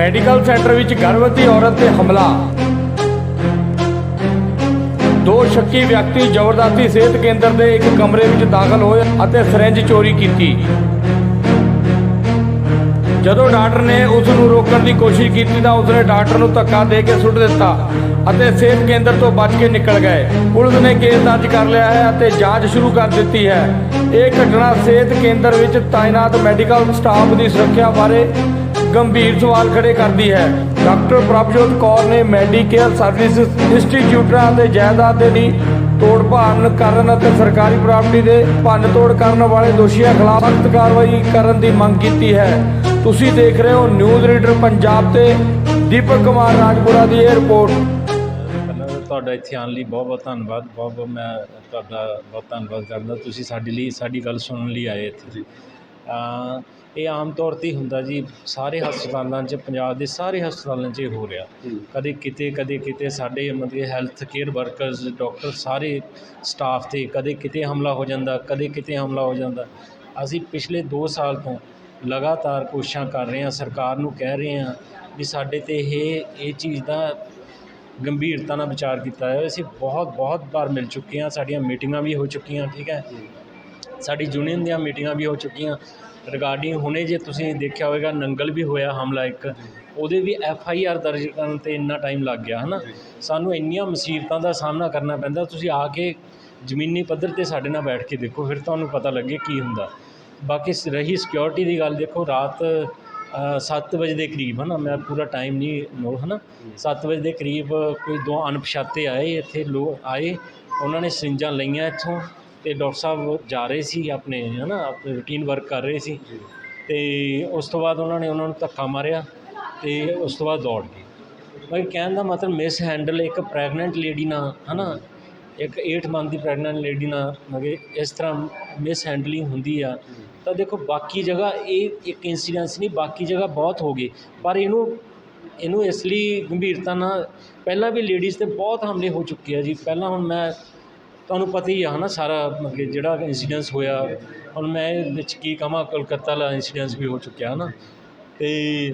Medical centre ਵਿੱਚ ਗਰਭਵਤੀ ਔਰਤ ਤੇ ਹਮਲਾ। ਦੋ ਸ਼ੱਕੀ ਵਿਅਕਤੀ ਜ਼ਬਰਦਸਤੀ ਸਿਹਤ ਕੇਂਦਰ ਦੇ ਇੱਕ ਕਮਰੇ ਵਿੱਚ ਦਾਖਲ ਹੋਏ ਅਤੇ ਸਿਰੰਜ ਚੋਰੀ ਕੀਤੀ। ਜਦੋਂ ਡਾਕਟਰ ਨੇ ਉਸ ਨੂੰ ਰੋਕਣ ਦੀ ਕੋਸ਼ਿਸ਼ ਕੀਤੀ ਤਾਂ ਉਸਨੇ ਡਾਕਟਰ ਨੂੰ ਧੱਕਾ ਦੇ ਕੇ ਸੁੱਟ ਦਿੱਤਾ ਅਤੇ ਸਿਹਤ ਕੇਂਦਰ ਤੋਂ ਬਚ ਕੇ ਨਿਕਲ ਗਏ। ਪੁਲਿਸ ਨੇ ਕੇਸ ਦਰਜ ਕਰ ਲਿਆ ਹੈ ਅਤੇ ਜਾਂਚ ਸ਼ੁਰੂ ਕਰ ਦਿੱਤੀ ਹੈ। ਇਹ ਘਟਨਾ ਸਿਹਤ ਕੇਂਦਰ ਵਿੱਚ ਤਾਇਨਾਤ ਮੈਡੀਕਲ ਸਟਾਫ ਦੀ ਸੁਰੱਖਿਆ ਬਾਰੇ ਗੰਭੀਰ ਸਵਾਲ ਖੜੇ ਕਰਦੀ ਹੈ। ਡਾਕਟਰ ਪ੍ਰਭਜੋਤ ਕੌਰ ਨੇ ਮੈਡੀਕੇਅਰ ਸਰਵਿਸ ਇੰਸਟੀਚਿਊਟਾਂ ਅਤੇ ਜਾਇਦਾਦ ਦੇ ਲਈ ਤੋੜ ਭੰਨ ਕਰਨ ਅਤੇ ਸਰਕਾਰੀ ਪ੍ਰਾਪਰਟੀ ਦੇ ਭੰਨ ਤੋੜ ਕਰਨ ਵਾਲੇ ਦੋਸ਼ੀਆਂ ਖਿਲਾਫ ਸਖਤ ਕਾਰਵਾਈ ਕਰਨ ਦੀ ਮੰਗ ਕੀਤੀ ਹੈ। ਤੁਸੀਂ ਦੇਖ ਰਹੇ ਹੋ ਨਿਊਜ਼ ਰੀਡਰ ਪੰਜਾਬ ਤੇ ਦੀਪਕ ਕੁਮਾਰ ਰਾਜਪੁਰਾ ਦੀ ਇਹ ਰਿਪੋਰਟ। ਤੁਹਾਡਾ ਇੱਥੇ ਆਉਣ ਲਈ ਬਹੁਤ ਬਹੁਤ ਧੰਨਵਾਦ ਬਹੁਤ ਬਹੁਤ ਮੈਂ ਤੁਹਾਡਾ ਬਹੁਤ ਧੰਨਵਾਦ ਕਰਦਾ। ਤੁਸੀਂ ਸਾਡੇ ਲਈ ਸਾਡੀ ਗੱਲ ਸੁਣਨ ਲਈ ਆਏ ਇੱਥੇ। ਅਹ ਇਹ ਆਮ ਤੌਰ ਤੇ ਹੁੰਦਾ ਜੀ ਸਾਰੇ ਹਸਪਤਾਲਾਂ 'ਚ ਪੰਜਾਬ ਦੇ ਸਾਰੇ ਹਸਪਤਾਲਾਂ 'ਚ ਇਹ ਹੋ ਰਿਹਾ। ਕਦੇ ਕਿਤੇ ਕਦੇ ਕਿਤੇ ਸਾਡੇ ਮਤਲਬ ਹੈਲਥ ਕੇਅਰ ਵਰਕਰਸ ਡਾਕਟਰ ਸਾਰੇ ਸਟਾਫ ਤੇ ਕਦੇ ਕਿਤੇ ਹਮਲਾ ਹੋ ਜਾਂਦਾ ਕਦੇ ਕਿਤੇ ਹਮਲਾ ਹੋ ਜਾਂਦਾ। ਅਸੀਂ ਪਿਛਲੇ 2 ਸਾਲ ਤੋਂ ਲਗਾਤਾਰ ਕੋਸ਼ਿਸ਼ਾਂ ਕਰ ਰਹੇ ਹਾਂ ਸਰਕਾਰ ਨੂੰ ਕਹਿ ਰਹੇ ਹਾਂ ਵੀ ਸਾਡੇ ਤੇ ਇਹ ਇਹ ਚੀਜ਼ ਦਾ ਗੰਭੀਰਤਾ ਨਾਲ ਵਿਚਾਰ ਕੀਤਾ ਹੈ। ਅਸੀਂ ਬਹੁਤ ਬਹੁਤ ਵਾਰ ਮਿਲ ਚੁੱਕੇ ਹਾਂ। ਸਾਡੀਆਂ ਮੀਟਿੰਗਾਂ ਵੀ ਹੋ ਚੁੱਕੀਆਂ, ਠੀਕ ਹੈ। ਸਾਡੀ ਯੂਨੀਅਨ ਦੀਆਂ ਮੀਟਿੰਗਾਂ ਵੀ ਹੋ ਚੁੱਕੀਆਂ। ਰਿਗਾਰਡਿੰਗ ਹੁਣੇ ਜੇ ਤੁਸੀਂ ਦੇਖਿਆ ਹੋਵੇਗਾ, ਨੰਗਲ ਵੀ ਹੋਇਆ ਹਮਲਾ ਇੱਕ। ਉਹਦੇ ਵੀ ਐਫ ਆਈ ਆਰ ਦਰਜ ਕਰਨ ਤੇ ਇੰਨਾ ਟਾਈਮ ਲੱਗ ਗਿਆ, ਹਨਾ। ਸਾਨੂੰ ਇੰਨੀਆਂ ਮੁਸੀਬਤਾਂ ਦਾ ਸਾਹਮਣਾ ਕਰਨਾ ਪੈਂਦਾ। ਤੁਸੀਂ ਆ ਕੇ ਜ਼ਮੀਨੀ ਪੱਧਰ ਤੇ ਸਾਡੇ ਨਾਲ ਬੈਠ ਕੇ ਦੇਖੋ, ਫਿਰ ਤੁਹਾਨੂੰ ਪਤਾ ਲੱਗੇ ਕੀ ਹੁੰਦਾ। ਬਾਕੀ ਸ- ਰਹੀ ਸਿਕਿਉਰਿਟੀ ਦੀ ਗੱਲ ਦੇਖੋ, ਰਾਤ 7 ਵਜੇ ਦੇ ਕਰੀਬ ਹਨਾ ਮੈਂ ਪੂਰਾ ਟਾਈਮ ਨਹੀਂ ਨੋ ਹਨਾ। 7 ਵਜੇ ਦੇ ਕਰੀਬ ਕੋਈ ਦੋ ਅਣਪਛਾਤੇ ਆਏ ਇੱਥੇ ਲੋਕ ਆਏ ਉਹਨਾਂ ਨੇ ਸਰਿੰਜਾਂ ਲਈਆਂ ਇੱਥੋਂ ਤੇ ਡਾਕਟਰ ਸਾਹਿਬ ਜਾ ਰਹੇ ਸੀ ਆਪਣੇ ਹਨਾ ਆਪਣੇ ਰੂਟੀਨ ਵਰਕ ਕਰ ਰਹੇ ਸੀ। ਤੇ ਉਸ ਤੋਂ ਬਾਅਦ ਉਹਨਾਂ ਨੇ ਉਹਨਾਂ ਨੂੰ ਧੱਕਾ ਮਾਰਿਆ ਤੇ ਉਸ ਤੋਂ ਬਾਅਦ ਦੌੜ ਗਏ। ਬਾਈ ਕਹਿਣ ਦਾ ਮਤਲਬ ਮਿਸ ਹੈਂਡਲ ਇੱਕ ਪ੍ਰੈਗਨੈਂਟ ਲੇਡੀ ਨਾਲ ਹਨਾ ਇੱਕ 8 ਮੰਥ ਦੀ ਪ੍ਰੈਗਨੈਂਟ ਲੇਡੀ ਨਾਲ ਮਤਲਬ ਇਸ ਤਰ੍ਹਾਂ ਮਿਸ ਹੈਂਡਲਿੰਗ ਹੁੰਦੀ ਆ, ਤਾਂ ਦੇਖੋ ਬਾਕੀ ਜਗ੍ਹਾ ਇਹ ਇੱਕ ਇਨਸੀਡੈਂਸ ਨਹੀਂ, ਬਾਕੀ ਜਗ੍ਹਾ ਬਹੁਤ ਹੋ ਗਏ ਪਰ ਇਹਨੂੰ ਇਹਨੂੰ ਇਸ ਲਈ ਗੰਭੀਰਤਾ ਨਾਲ ਪਹਿਲਾਂ ਵੀ ਲੇਡੀਜ਼ ਤੇ ਬਹੁਤ ਹਮਲੇ ਹੋ ਚੁੱਕੇ ਆ ਜੀ। ਪਹਿਲਾਂ ਹੁਣ ਮੈਂ ਤੁਹਾਨੂੰ ਪਤਾ ਹੀ ਆ ਹਨਾ, ਸਾਰਾ ਮਤਲਬ ਕਿ ਜਿਹੜਾ ਇਨਸੀਡੈਂਸ ਹੋਇਆ, ਹੁਣ ਮੈਂ ਇਹ ਵਿੱਚ ਕੀ ਕਹਾਂ, ਕਲਕੱਤਾ ਵਾਲਾ ਇਨਸੀਡੈਂਸ ਵੀ ਹੋ ਚੁੱਕਿਆ ਹਨਾ। ਤੇ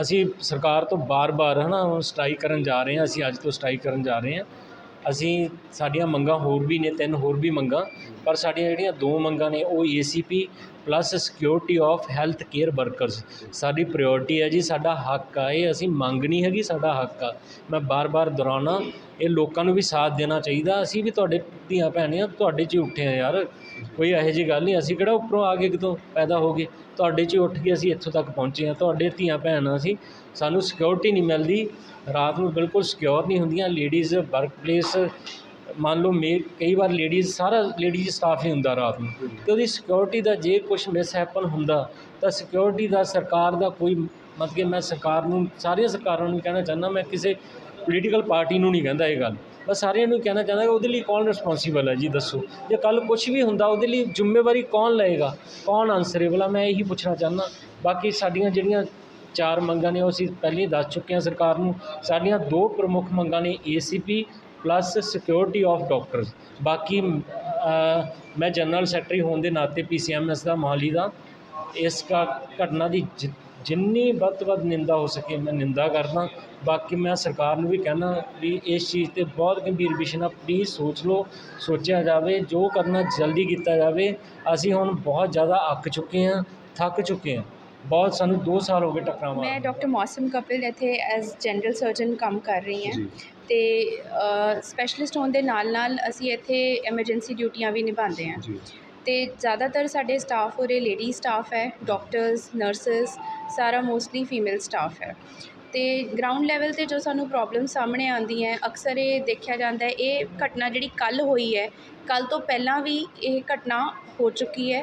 ਅਸੀਂ ਸਰਕਾਰ ਤੋਂ ਬਾਰ-ਬਾਰ ਹਨਾ, ਹੁਣ ਸਟ੍ਰਾਈਕ ਕਰਨ ਜਾ ਰਹੇ ਹਾਂ ਅਸੀਂ ਅੱਜ ਤੋਂ ਸਟ੍ਰਾਈਕ ਕਰਨ ਜਾ ਰਹੇ ਹਾਂ ਅਸੀਂ ਸਾਡੀਆਂ ਮੰਗਾਂ ਹੋਰ ਵੀ ਨੇ, ਤਿੰਨ ਹੋਰ ਵੀ ਮੰਗਾਂ, ਪਰ ਸਾਡੀਆਂ ਜਿਹੜੀਆਂ ਦੋ ਮੰਗਾਂ ਨੇ ਉਹ A C P plus security of health care workers ਸਾਡੀ ਪ੍ਰਾਇੋਰਟੀ ਹੈ ਜੀ, ਸਾਡਾ ਹੱਕ ਆ, ਇਹ ਅਸੀਂ ਮੰਗ ਨਹੀਂ ਹੈਗੀ, ਸਾਡਾ ਹੱਕ ਆ। ਮੈਂ ਬਾਰ-ਬਾਰ ਦੁਹਰਾਉਣਾ, ਇਹ ਲੋਕਾਂ ਨੂੰ ਵੀ ਸਾਥ ਦੇਣਾ ਚਾਹੀਦਾ। ਅਸੀਂ ਵੀ ਤੁਹਾਡੇ ਧੀਆਂ ਭੈਣਾਂ, ਤੁਹਾਡੇ 'ਚ ਹੀ ਉੱਠੇ ਆ ਯਾਰ। ਕੋਈ ਇਹੋ ਜਿਹੀ ਗੱਲ ਨਹੀਂ, ਅਸੀਂ ਕਿਹੜਾ ਉੱਪਰੋਂ ਆ ਕੇ ਕਿਤੋਂ ਪੈਦਾ ਹੋ ਗਏ। ਤੁਹਾਡੇ 'ਚ ਹੀ ਉੱਠ ਕੇ ਅਸੀਂ ਇੱਥੋਂ ਤੱਕ ਪਹੁੰਚੇ ਹਾਂ। ਤੁਹਾਡੇ ਧੀਆਂ ਭੈਣਾਂ ਅਸੀਂ, ਸਾਨੂੰ ਸਿਕਿਉਰਿਟੀ ਨਹੀਂ ਮਿਲਦੀ। ਰਾਤ ਨੂੰ ਬਿਲਕੁਲ ਸਿਕਿਉਰ ਨਹੀਂ ਹੁੰਦੀਆਂ। ਲੇਡੀਜ਼ ਵਰਕ ਪਲੇਸ ਮੰਨ ਲਓ ਮੇ ਕਈ ਵਾਰ ਲੇਡੀਜ਼ ਸਾਰਾ ਲੇਡੀਜ਼ ਸਟਾਫ ਹੀ ਹੁੰਦਾ ਰਾਤ ਨੂੰ। ਤੇ ਉਹਦੀ ਸਿਕਿਉਰਿਟੀ ਦਾ ਜੇ ਕੁਝ ਮਿਸ ਹੈਪਨ ਹੁੰਦਾ ਤਾਂ ਸਿਕਿਉਰਿਟੀ ਦਾ ਸਰਕਾਰ ਦਾ ਕੋਈ ਮਤਲਬ ਕਿ ਮੈਂ ਸਰਕਾਰ ਨੂੰ ਸਾਰੀਆਂ ਸਰਕਾਰਾਂ ਨੂੰ ਕਹਿਣਾ ਚਾਹੁੰਦਾ ਮੈਂ ਕਿਸੇ ਪੋਲੀਟੀਕਲ ਪਾਰਟੀ ਨੂੰ ਨਹੀਂ ਕਹਿੰਦਾ ਇਹ ਗੱਲ। ਬਸ ਸਾਰਿਆਂ ਨੂੰ ਕਹਿਣਾ ਚਾਹੁੰਦਾ ਕਿ ਉਹਦੇ ਲਈ ਕੌਣ ਰਿਸਪੌਂਸੀਬਲ ਹੈ ਜੀ ਦੱਸੋ। ਜੇ ਕੱਲ ਕੁਝ ਵੀ ਹੁੰਦਾ ਉਹਦੇ ਲਈ ਜ਼ਿੰਮੇਵਾਰੀ ਕੌਣ ਲਏਗਾ? ਕੌਣ ਆਨਸਰੇਬਲ ਆ? ਮੈਂ ਇਹੀ ਪੁੱਛਣਾ ਚਾਹੁੰਦਾ। ਬਾਕੀ ਸਾਡੀਆਂ ਜਿਹੜੀਆਂ ਚਾਰ ਮੰਗਾਂ ਨੇ ਉਹ ਅਸੀਂ ਪਹਿਲਾਂ ਦੱਸ ਚੁੱਕੇ ਹਾਂ ਸਰਕਾਰ ਨੂੰ। ਸਾਡੀਆਂ ਦੋ ਪ੍ਰਮੁੱਖ ਮੰਗਾਂ ਨੇ ACP plus security of doctors ਬਾਕੀ ਮੈਂ ਜਨਰਲ ਸੈਕਟਰੀ ਹੋਣ ਦੇ ਨਾਤੇ ਪੀਸੀਐਮਐਸ ਦਾ ਮੋਹਾਲੀ ਦਾ, ਇਸ ਕਾ ਘਟਨਾ ਦੀ ਜਿ- ਜਿੰਨੀ ਵੱਧ ਤੋਂ ਵੱਧ ਨਿੰਦਾ ਹੋ ਸਕੇ ਮੈਂ ਨਿੰਦਾ ਕਰਦਾ। ਬਾਕੀ ਮੈਂ ਸਰਕਾਰ ਨੂੰ ਵੀ ਕਹਿਣਾ ਵੀ ਇਸ ਚੀਜ਼ ਤੇ ਬਹੁਤ ਗੰਭੀਰ ਵਿਸ਼ੇ ਨਾਲ ਪਲੀਜ਼ ਸੋਚ ਲਓ, ਸੋਚਿਆ ਜਾਵੇ, ਜੋ ਕਰਨਾ ਜਲਦੀ ਕੀਤਾ ਜਾਵੇ, ਅਸੀਂ ਹੁਣ ਬਹੁਤ ਜ਼ਿਆਦਾ ਅੱਕ ਚੁੱਕੇ ਹਾਂ, ਥੱਕ ਚੁੱਕੇ ਹਾਂ। ਬਹੁਤ ਸਾਨੂੰ 2 ਸਾਲ ਹੋ ਗਏ ਟਕਰਾਵਾਂ ਮੈਂ ਡਾਕਟਰ ਮੌਸਮ ਕਪਿਲ ਇੱਥੇ ਐਜ਼ ਜਨਰਲ ਸਰਜਨ ਕੰਮ ਕਰ ਰਹੀ ਹਾਂ। ਤੇ ਸਪੈਸ਼ਲਿਸਟ ਹੋਣ ਦੇ ਨਾਲ ਨਾਲ ਅਸੀਂ ਇੱਥੇ ਐਮਰਜੈਂਸੀ ਡਿਊਟੀਆਂ ਵੀ ਨਿਭਾਉਂਦੇ ਹਾਂ। ਤੇ ਜ਼ਿਆਦਾਤਰ ਸਾਡੇ ਸਟਾਫ ਉਰੇ ਲੇਡੀ ਸਟਾਫ ਹੈ ਡਾਕਟਰਸ ਨਰਸਸ ਸਾਰਾ ਮੋਸਟਲੀ ਫੀਮੇਲ ਸਟਾਫ ਹੈ। ਤੇ ਗਰਾਊਂਡ ਲੈਵਲ ਤੇ ਜੋ ਸਾਨੂੰ ਪ੍ਰੋਬਲਮ ਸਾਹਮਣੇ ਆਉਂਦੀ ਹੈ ਅਕਸਰ ਇਹ ਦੇਖਿਆ ਜਾਂਦਾ ਹੈ ਇਹ ਘਟਨਾ ਜਿਹੜੀ ਕੱਲ ਹੋਈ ਹੈ ਕੱਲ ਤੋਂ ਪਹਿਲਾਂ ਵੀ ਇਹ ਘਟਨਾ ਹੋ ਚੁੱਕੀ ਹੈ।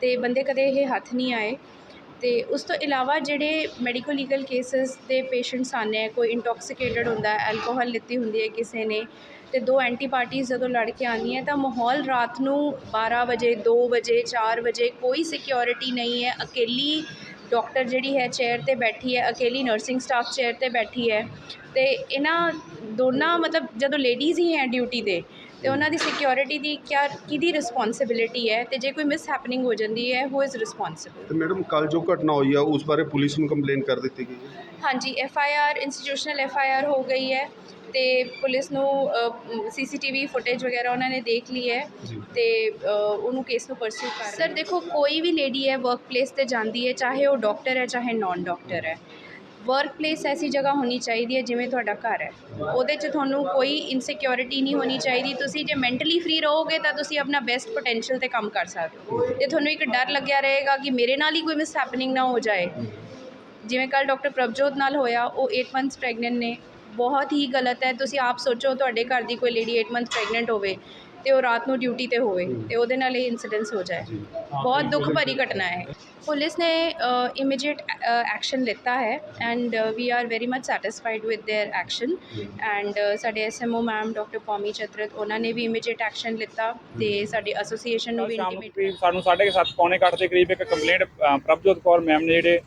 ਤੇ ਬੰਦੇ ਕਦੇ ਇਹ ਹੱਥ ਨਹੀਂ ਆਏ। ਅਤੇ ਉਸ ਤੋਂ ਇਲਾਵਾ ਜਿਹੜੇ ਮੈਡੀਕਲ ਲੀਗਲ ਕੇਸਿਸ ਦੇ ਪੇਸ਼ੈਂਟਸ ਆਉਂਦੇ ਹੈ ਕੋਈ ਇੰਟੌਕਸੀਕੇਟਡ ਹੁੰਦਾ ਐਲਕੋਹਲ ਲਿੱਤੀ ਹੁੰਦੀ ਹੈ ਕਿਸੇ ਨੇ ਅਤੇ ਦੋ ਐਂਟੀ ਪਾਰਟੀਆਂ ਜਦੋਂ ਲੜ ਕੇ ਆਉਂਦੀਆਂ ਤਾਂ ਮਾਹੌਲ ਰਾਤ ਨੂੰ 12 ਵਜੇ, ਦੋ ਵਜੇ, ਚਾਰ ਵਜੇ ਕੋਈ ਸਿਕਿਉਰਿਟੀ ਨਹੀਂ ਹੈ। ਅਕੇਲੀ ਡਾਕਟਰ ਜਿਹੜੀ ਹੈ ਚੇਅਰ ਤੇ ਬੈਠੀ ਹੈ ਅਕੇਲੀ ਨਰਸਿੰਗ ਸਟਾਫ ਚੇਅਰ ਤੇ ਬੈਠੀ ਹੈ ਅਤੇ ਇਹਨਾਂ ਦੋਨਾਂ ਮਤਲਬ ਜਦੋਂ ਲੇਡੀਜ਼ ਹੀ ਹੈ ਡਿਊਟੀ ਤੇ ਤੇ ਉਹਨਾਂ ਦੀ ਸਿਕਿਉਰਿਟੀ ਦੀ ਕਿਆ ਕਿਹਦੀ ਰਿਸਪੌਂਸਿਬਿਲਿਟੀ ਹੈ ਤੇ ਜੇ ਕੋਈ ਮਿਸ ਹੈਪਨਿੰਗ ਹੋ ਜਾਂਦੀ ਹੈ ਹੂ ਇਜ਼ ਰਿਸਪੌਂਸਿਬਲ ਤੇ ਮੈਡਮ ਕੱਲ ਜੋ ਘਟਨਾ ਹੋਈ ਆ ਉਸ ਬਾਰੇ ਪੁਲਿਸ ਨੂੰ ਕੰਪਲੇਨ ਕਰ ਦਿੱਤੀ ਗਈ ਹੈ। ਹਾਂਜੀ F I R institutional F I R ਹੋ ਗਈ ਹੈ ਤੇ ਪੁਲਿਸ ਨੂੰ ਸੀਸੀਟੀਵੀ ਫੁਟੇਜ ਵਗੈਰਾ ਉਹਨਾਂ ਨੇ ਦੇਖ ਲਈ ਹੈ ਤੇ ਉਹਨੂੰ ਕੇਸ ਨੂੰ ਪਰਸਿਊ ਕਰ ਸਰ ਦੇਖੋ ਕੋਈ ਵੀ ਲੇਡੀ ਹੈ ਵਰਕ ਪਲੇਸ ਤੇ ਜਾਂਦੀ ਹੈ ਚਾਹੇ ਉਹ ਡਾਕਟਰ ਹੈ ਚਾਹੇ ਨਾਨ ਡਾਕਟਰ ਹੈ। ਵਰਕ ਪਲੇਸ ਐਸੀ ਜਗ੍ਹਾ ਹੋਣੀ ਚਾਹੀਦੀ ਹੈ ਜਿਵੇਂ ਤੁਹਾਡਾ ਘਰ ਹੈ। ਉਹਦੇ 'ਚ ਤੁਹਾਨੂੰ ਕੋਈ ਇਨਸਿਕਿਉਰਿਟੀ ਨਹੀਂ ਹੋਣੀ ਚਾਹੀਦੀ। ਤੁਸੀਂ ਜੇ ਮੈਂਟਲੀ ਫ੍ਰੀ ਰਹੋਗੇ ਤਾਂ ਤੁਸੀਂ ਆਪਣਾ ਬੈਸਟ ਪੋਟੈਂਸ਼ੀਅਲ ਤੇ ਕੰਮ ਕਰ ਸਕਦੇ ਹੋ। ਜੇ ਤੁਹਾਨੂੰ ਇੱਕ ਡਰ ਲੱਗਿਆ ਰਹੇਗਾ ਕਿ ਮੇਰੇ ਨਾਲ ਹੀ ਕੋਈ ਮਿਸ ਹੈਪਨਿੰਗ ਨਾ ਹੋ ਜਾਏ, ਜਿਵੇਂ ਕੱਲ ਡਾਕਟਰ ਪ੍ਰਭਜੋਤ ਨਾਲ ਹੋਇਆ, ਉਹ 8 ਮੰਥਸ ਪ੍ਰੈਗਨੈਂਟ ਨੇ। ਬਹੁਤ ਹੀ ਗਲਤ ਹੈ। ਤੁਸੀਂ ਆਪ ਸੋਚੋ ਤੁਹਾਡੇ ਘਰ ਦੀ ਕੋਈ ਲੇਡੀ 8 ਮੰਥ ਪ੍ਰੈਗਨੈਂਟ ਹੋਵੇ। ਤੇ ਉਹ ਰਾਤ ਨੂੰ ਡਿਊਟੀ ਤੇ ਹੋਵੇ ਤੇ ਉਹਦੇ ਨਾਲ ਇਹ ਇਨਸੀਡੈਂਸ ਹੋ ਜਾਏ ਬਹੁਤ ਦੁੱਖ ਭਰੀ ਘਟਨਾ ਹੈ ਪੁਲਿਸ ਨੇ ਇਮੀਡੀਏਟ ਐਕਸ਼ਨ ਲਿੱਤਾ ਹੈ and we are very much satisfied with their action and ਸਾਡੇ ਐਸਐਮਓ ਮੈਮ ਡਾਕਟਰ ਪੌਮੀ ਚਤਰਤ ਉਹਨਾਂ ਨੇ ਵੀ ਇਮੀਡੀਏਟ ਐਕਸ਼ਨ ਲਿੱਤਾ ਤੇ ਸਾਡੀ ਐਸੋਸੀਏਸ਼ਨ ਨੂੰ ਵੀ ਸ਼ਾਮ ਨੂੰ ਇੰਟੀਮੇਟ ਕਰੀਬ ਸਾਨੂੰ 7:30 ਪੌਣੇ ਕੁ ਅੱਠ ਦੇ ਕਰੀਬ ਇੱਕ ਕੰਪਲੇਂਟ ਪ੍ਰਭਜੋਤ ਕੌਰ ਮੈਮ ਨੇ ਜਿਹੜੇ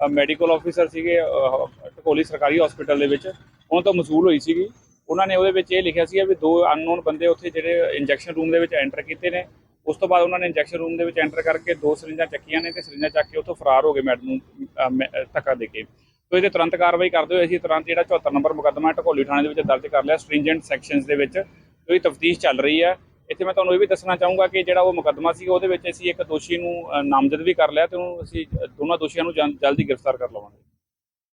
ਮੈਡੀਕਲ ਆਫੀਸਰ ਸੀਗੇ ਅਹ, ਟਕੋਲੀ ਸਰਕਾਰੀ ਹਸਪੀਟਲ ਦੇ ਵਿੱਚ ਉਹਨਾਂ ਤੋਂ ਮਸੂਲ ਹੋਈ ਸੀਗੀ ਉਹਨਾਂ ਨੇ ਉਹਦੇ ਵਿੱਚ ਇਹ ਲਿਖਿਆ ਸੀ ਵੀ ਦੋ ਅਨਨੋਨ ਬੰਦੇ ਉੱਥੇ ਜਿਹੜੇ ਇੰਜੈਕਸ਼ਨ ਰੂਮ ਦੇ ਵਿੱਚ ਐਂਟਰ ਕੀਤੇ ਨੇ। ਉਸ ਤੋਂ ਬਾਅਦ ਉਹਨਾਂ ਨੇ ਇੰਜੈਕਸ਼ਨ ਰੂਮ ਦੇ ਵਿੱਚ ਐਂਟਰ ਕਰਕੇ ਦੋ ਸਰਿੰਜਾਂ ਚੱਕੀਆਂ ਨੇ ਤੇ ਸਰਿੰਜਾਂ ਚੱਕ ਕੇ ਉੱਥੋਂ ਫਰਾਰ ਹੋ ਗਏ ਮੈਡਮ ਨੂੰ ਅਹ, ਧੱਕਾ ਦੇ ਕੇ। ਤੋ ਇਹਦੇ ਤੁਰੰਤ ਕਾਰਵਾਈ ਕਰਦੇ ਹੋਏ ਅਸੀਂ ਤੁਰੰਤ ਜਿਹੜਾ 74 ਨੰਬਰ ਮੁਕੱਦਮਾ ਢਕੋਲੀ ਥਾਣੇ ਦੇ ਵਿੱਚ ਦਰਜ ਕਰ ਲਿਆ ਸਟ੍ਰਿੰਜੈਂਟ ਸੈਕਸ਼ਨਸ ਦੇ ਵਿੱਚ। ਉਹਦੀ ਤਫਤੀਸ਼ ਚੱਲ ਰਹੀ ਹੈ। ਇੱਥੇ ਮੈਂ ਤੁਹਾਨੂੰ ਇਹ ਵੀ ਦੱਸਣਾ ਚਾਹੂੰਗਾ ਕਿ ਜਿਹੜਾ ਉਹ ਮੁਕੱਦਮਾ ਸੀ ਉਹਦੇ ਵਿੱਚ ਅਸੀਂ ਇੱਕ ਦੋਸ਼ੀ ਨੂੰ ਨਾਮਜ਼ਦ ਵੀ ਕਰ ਲਿਆ ਤੇ ਉਹਨੂੰ ਅਸੀਂ ਦੋਨਾਂ ਦੋਸ਼ੀਆਂ ਨੂੰ ਜਲ- ਜਲਦੀ ਗ੍ਰਿਫਤਾਰ ਕਰ ਲਵਾਂਗੇ।